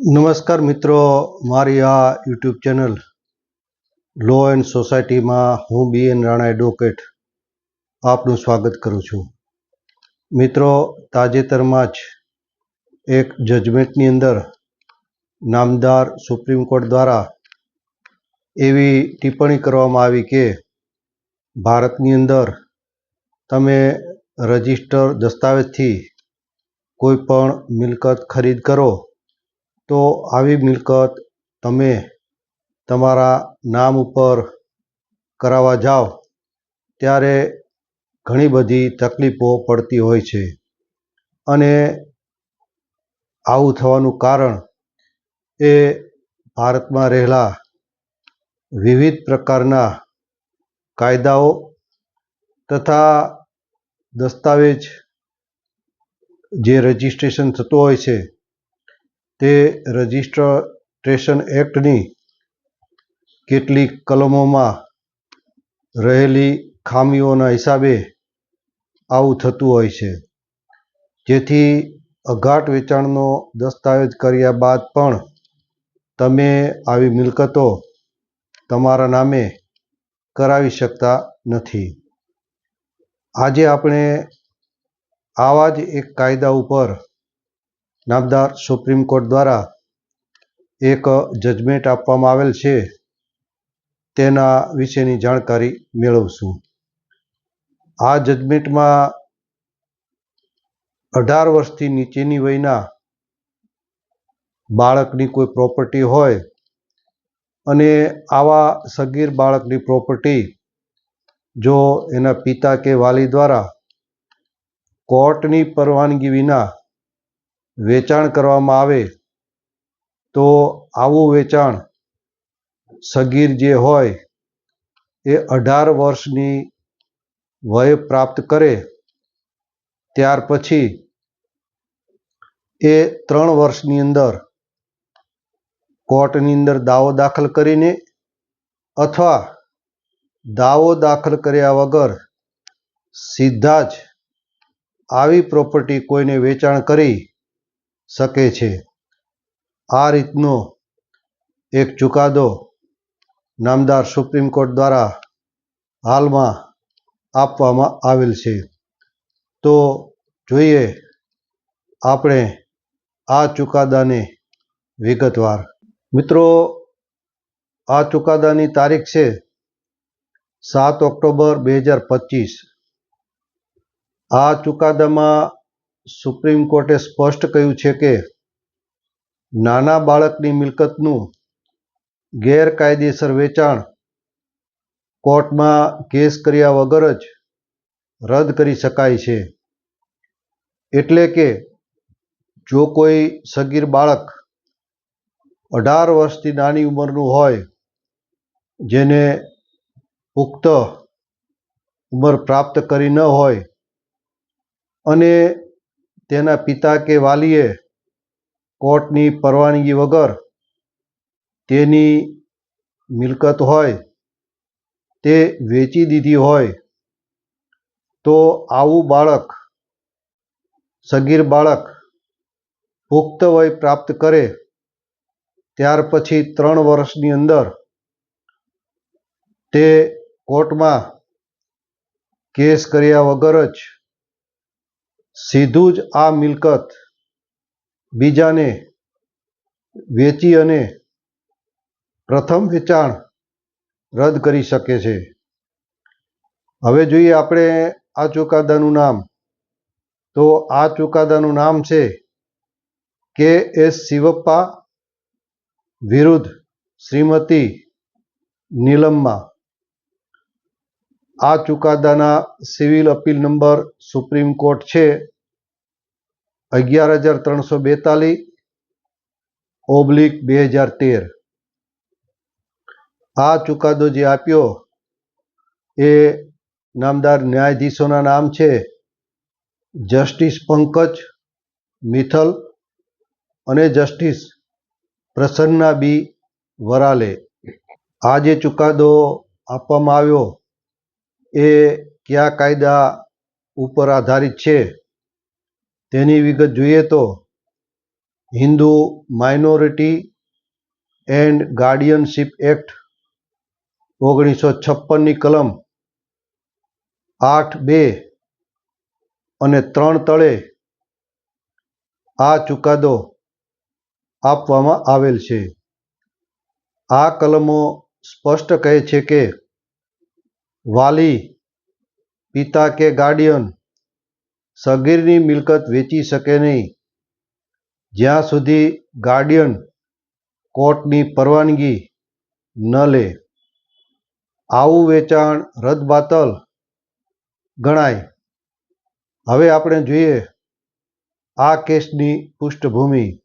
નમસ્કાર મિત્રો, મારી આ યુટ્યુબ ચેનલ લો એન્ડ સોસાયટીમાં હું બી એન રાણા એડવોકેટ આપનું સ્વાગત કરું છું. મિત્રો, તાજેતરમાં જ એક જજમેન્ટની અંદર નામદાર સુપ્રીમ કોર્ટ દ્વારા એવી ટિપ્પણી કરવામાં આવી કે ભારતની અંદર તમે રજિસ્ટર દસ્તાવેજથી કોઈ પણ મિલકત ખરીદ કરો તો આવી મિલકત તમે તમારા નામ ઉપર કરાવવા જાઓ, ત્યારે ઘણી બધી તકલીફો પડતી હોય છે. અને આવું થવાનું કારણ એ ભારતમાં રહેલા વિવિધ પ્રકારના કાયદાઓ તથા દસ્તાવેજ જે રજિસ્ટ્રેશન થતું હોય છે તે રજિસ્ટ્રેશન એક્ટની કેટલીક કલમોમાં રહેલી ખામીઓના હિસાબે આવું થતું હોય છે. જેથી અઘાટ વેચાણનો દસ્તાવેજ કર્યા બાદ પણ તમે આવી મિલકતો તમારા નામે કરાવી શકતા નથી. આજે આપણે આવા જ એક કાયદા ઉપર નામદાર સુપ્રીમ કોર્ટ દ્વારા એક જજમેન્ટ આપવામાં આવેલ છે. તેના વિશેની જાણકારી મેળવશું. આ જજમેન્ટમાં અઢાર વર્ષથી નીચેની વયના બાળકની કોઈ પ્રોપર્ટી હોય અને આવા સગીર બાળકની પ્રોપર્ટી જો એના પિતા કે વાલી દ્વારા કોર્ટની પરવાનગી વિના વેચાણ કરવામાં આવે, તો આવું વેચાણ સગીર જે હોય, એ અઢાર વર્ષની વય પ્રાપ્ત કરે, ત્યાર પછી એ ત્રણ વર્ષની અંદર કોર્ટની અંદર દાવો દાખલ કરીને અથવા દાવો દાખલ કર્યા વગર સીધા જ આવી પ્રોપર્ટી કોઈને વેચાણ કરી શકે છે. આ રીતનો એક ચુકાદો નામદાર સુપ્રીમ કોર્ટ દ્વારા હાલમાં આપવામાં આવેલ છે. તો જોઈએ આપણે આ ચુકાદાને વિગતવાર. મિત્રો, આ ચુકાદાની તારીખ છે સાત ઓક્ટોબર બે હજાર પચીસ. આ ચુકાદામાં સુપ્રીમ કોર્ટે સ્પષ્ટ કહ્યું છે કે નાના બાળકની મિલકતનું ગેરકાયદેસર વેચાણ કોર્ટમાં કેસ કર્યા વગર જ રદ કરી શકાય છે. એટલે કે જો કોઈ સગીર બાળક અઢાર વર્ષથી નાની ઉંમરનું હોય, જેને પુખ્ત ઉંમર પ્રાપ્ત કરી ન હોય અને તેના પિતા કે વાલીએ કોર્ટની પરવાનગી વગર તેની મિલકત હોય, તે વેચી દીધી હોય, તો આવું બાળક, સગીર બાળક, પુખ્ત વય પ્રાપ્ત કરે, ત્યાર પછી ત્રણ વર્ષની અંદર તે કોર્ટમાં કેસ કર્યા વગર જ સીધું જ આ મિલકત બીજાને વેચી અને પ્રથમ વેચાણ રદ કરી શકે છે. હવે જોઈએ આપણે આ ચુકાદાનું નામ. તો આ ચુકાદાનું નામ છે કે એસ શિવપ્પા વિરુદ્ધ શ્રીમતી નીલમ્મા. આ ચુકાદાના civil appeal number supreme court છે. અગિયાર હજાર ત્રણસો બેતાલીસ ઓબ્લિક બે હજાર તેર. આ ચુકાદો જે આપ્યો એ નામદાર ન્યાયાધીશોના નામ છે. જસ્ટિસ પંકજ મિથલ અને જસ્ટિસ પ્રસન્ના બી વરાલે. આ જે ચુકાદો આપવામાં આવ્યો એ કયા કાયદા ઉપર આધારિત છે? તેની વિગત જોઈએ તો, Hindu minority and guardianship act ઓગણીસો છપ્પનની કલમ આઠ બે અને ત્રણ તળે આ ચુકાદો આપવામાં આવેલ છે. આ કલમો સ્પષ્ટ કહે છે કે વાલી, પિતા કે ગાર્ડિયન, સગીરની મિલકત વેચી શકે નહીં. જ્યાં સુધી ગાર્ડિયન કોર્ટની પરવાનગી ન લે. આવું વેચાણ રદબાતલ ગણાય. હવે આપણે જોઈએ આ કેસની પૃષ્ઠભૂમિ.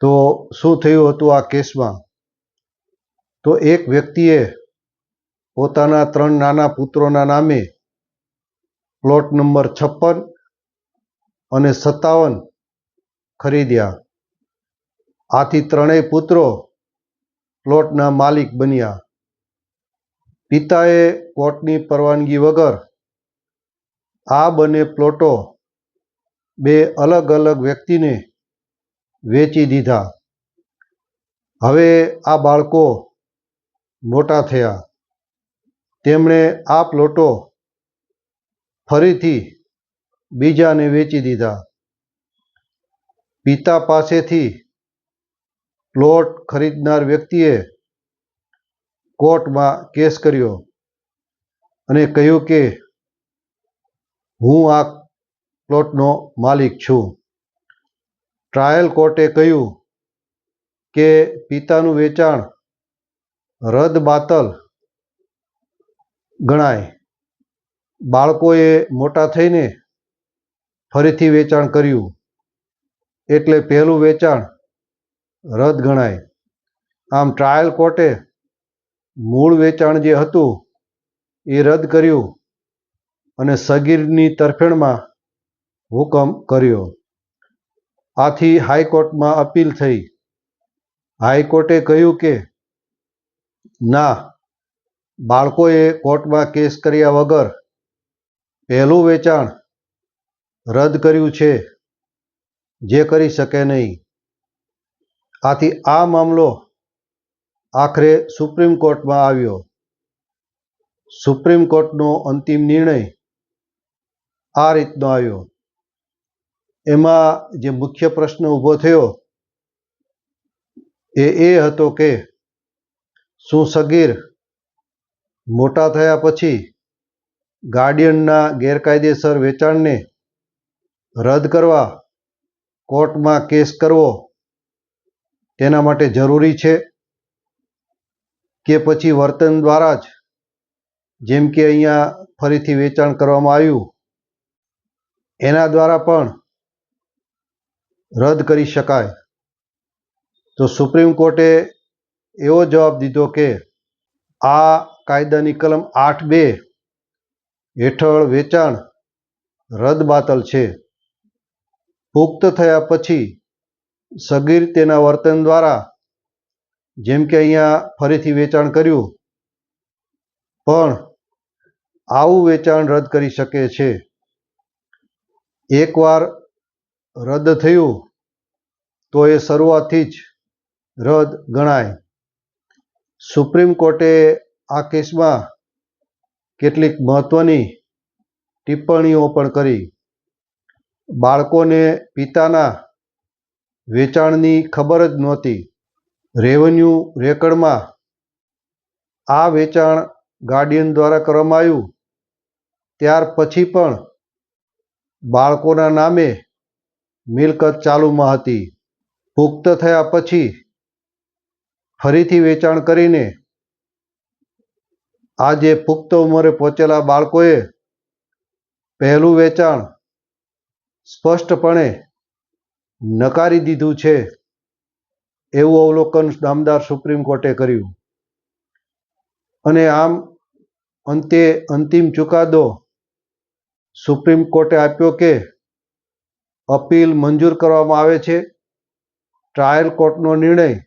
તો શું થયું હતું આ કેસમાં? તો એક વ્યક્તિએ પોતાના ત્રણ નાના પુત્રોના નામે પ્લોટ નંબર છપ્પન અને સત્તાવન ખરીદ્યા. આથી ત્રણેય પુત્રો પ્લોટના માલિક બન્યા. પિતાએ કોર્ટની પરવાનગી વગર આ બંને પ્લોટો બે અલગ અલગ વ્યક્તિને વેચી દીધા. હવે આ બાળકો મોટા થયા. તેમણે આ પ્લોટો ફરીથી બીજાને વેચી દીધા. પિતા પાસેથી પ્લોટ ખરીદનાર વ્યક્તિએ કોર્ટમાં કેસ કર્યો અને કહ્યું કે, હું આ પ્લોટનો માલિક છું. ટ્રાયલ કોર્ટે કહ્યું કે, પિતાનું વેચાણ રદ બાતલ ગણાય. બાળકોએ મોટા થઈને ફરીથી વેચાણ કર્યું. એટલે પહેલું વેચાણ રદ ગણાય. આમ ટ્રાયલ કોર્ટે મૂળ વેચાણ જે હતું એ રદ કર્યું અને સગીરની તરફેણમાં હુકમ કર્યો. આથી હાઈકોર્ટમાં અપીલ થઈ. હાઈકોર્ટે કહ્યું કે, ના બાળકોએ કોર્ટમાં કેસ કર્યા વગર પહેલું વેચાણ રદ કર્યું છે, જે કરી શકે નહીં. આથી આ મામલો આખરે સુપ્રીમ કોર્ટમાં આવ્યો. સુપ્રીમ કોર્ટનો અંતિમ નિર્ણય આ રીતનો આવ્યો. એમાં જે મુખ્ય પ્રશ્ન ઊભો થયો એ એ હતો કે શું સગીર મોટા થયા પછી ગાર્ડિયનના ગેરકાયદેસર વેચાણને રદ કરવા કોર્ટમાં કેસ કરવો તેના માટે જરૂરી છે કે પછી વર્તન દ્વારા જ, જેમ કે અહીંયા ફરીથી વેચાણ કરવામાં આવ્યું, એના દ્વારા પણ રદ કરી શકાય. તો સુપ્રીમ કોર્ટે એવો જવાબ દીધો કે આ કાયદાની કલમ આઠ બે હેઠળ વેચાણ રદબાતલ છે. પુખ્ત થયા પછી સગીર તેના વર્તન દ્વારા જેમ કે અહીંયા ફરીથી વેચાણ કર્યું, પણ આવું વેચાણ રદ કરી શકે છે. એકવાર રદ થયું તો એ શરૂઆતથી જ રદ ગણાય. સુપ્રીમ કોર્ટે આ કેસમાં કેટલીક મહત્વની ટિપ્પણીઓ પણ કરી. બાળકોને પિતાના વેચાણની ખબર જ નહોતી. રેવન્યુ રેકર્ડમાં આ વેચાણ ગાર્ડિયન દ્વારા કરવામાં આવ્યું. ત્યાર પછી પણ બાળકોના નામે મિલકત ચાલુમાં હતી. પુખ્ત થયા પછી ફરીથી વેચાણ કરીને આજે પુખ્ત ઉંમરે પહોંચેલા બાળકોએ પહેલું વેચાણ સ્પષ્ટપણે નકારી દીધું છે એવું અવલોકન નામદાર સુપ્રીમ કોર્ટે કર્યું. અને આમ અંતે અંતિમ ચુકાદો સુપ્રીમ કોર્ટે આપ્યો કે અપીલ મંજૂર કરવામાં આવે છે. ટ્રાયલ કોર્ટનો નિર્ણય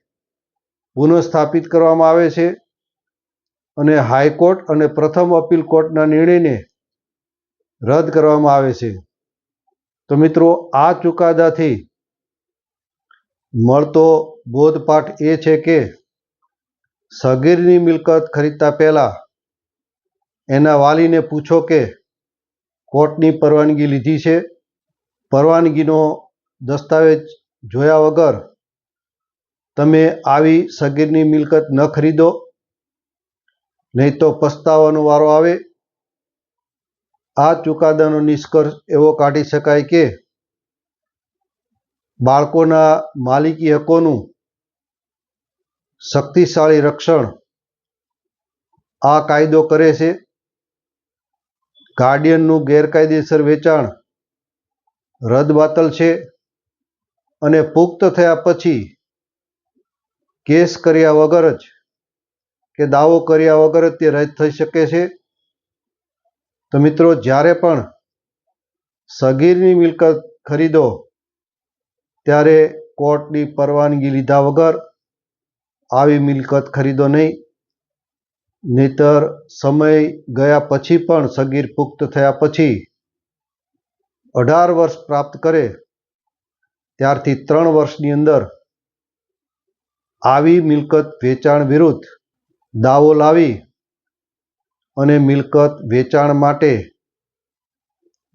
પુનઃસ્થાપિત કરવામાં આવે છે અને હાઈકોર્ટ અને પ્રથમ અપીલ કોર્ટના નિર્ણયને રદ કરવામાં આવે છે. તો મિત્રો, આ ચુકાદાથી મળતો બોધપાઠ એ છે કે સગીરની મિલકત ખરીદતા પહેલાં એના વાલીને પૂછો કે કોર્ટની પરવાનગી લીધી છે? પરવાનગીનો દસ્તાવેજ જોયા વગર તમે આવી સગીરની મિલકત ન ખરીદો, નહીં તો પસ્તાવાનો વારો આવે. આ ચુકાદાનો નિષ્કર્ષ એવો કાઢી શકાય કે બાળકોના માલિકી હકોનું શક્તિશાળી રક્ષણ આ કાયદો કરે છે. ગાર્ડિયનનું ગેરકાયદેસર વેચાણ રદબાતલ છે અને પુખ્ત થયા પછી કેસ કર્યા વગર જ કે દાવો કર્યા વગર જ તે રદ થઈ શકે છે? તો મિત્રો, જ્યારે પણ સગીરની મિલકત ખરીદો, ત્યારે કોર્ટની પરવાનગી લીધા વગર આવી મિલકત ખરીદો નહીં. નહીતર સમય ગયા પછી પણ સગીર પુખ્ત થયા પછી અઢાર વર્ષ પ્રાપ્ત કરે, ત્યારથી ત્રણ વર્ષની અંદર આવી મિલકત વેચાણ વિરુદ્ધ દાવો લાવી અને મિલકત વેચાણ માટે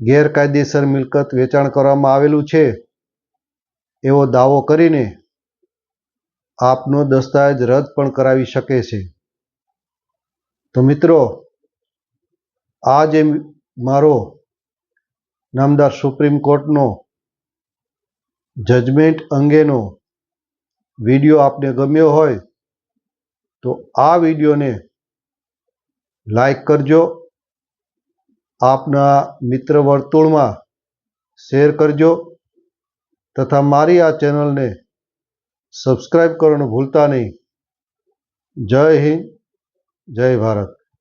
ગેરકાયદેસર મિલકત વેચાણ કરવામાં આવેલું છે, એવો દાવો કરીને આપનો દસ્તાવેજ રદ પણ કરાવી શકે છે. તો મિત્રો, આ જે મારો નામદાર સુપ્રીમ કોર્ટનો જજમેન્ટ અંગેનો વીડિયો આપને ગમ્યો હોય તો આ વિડીયોને લાઈક કરજો. આપના મિત્ર વર્તુળમાં શેર કરજો તથા મારી આ ચેનલને સબસ્ક્રાઈબ કરવાનું ભૂલતા નહીં. જય હિન્દ, જય ભારત.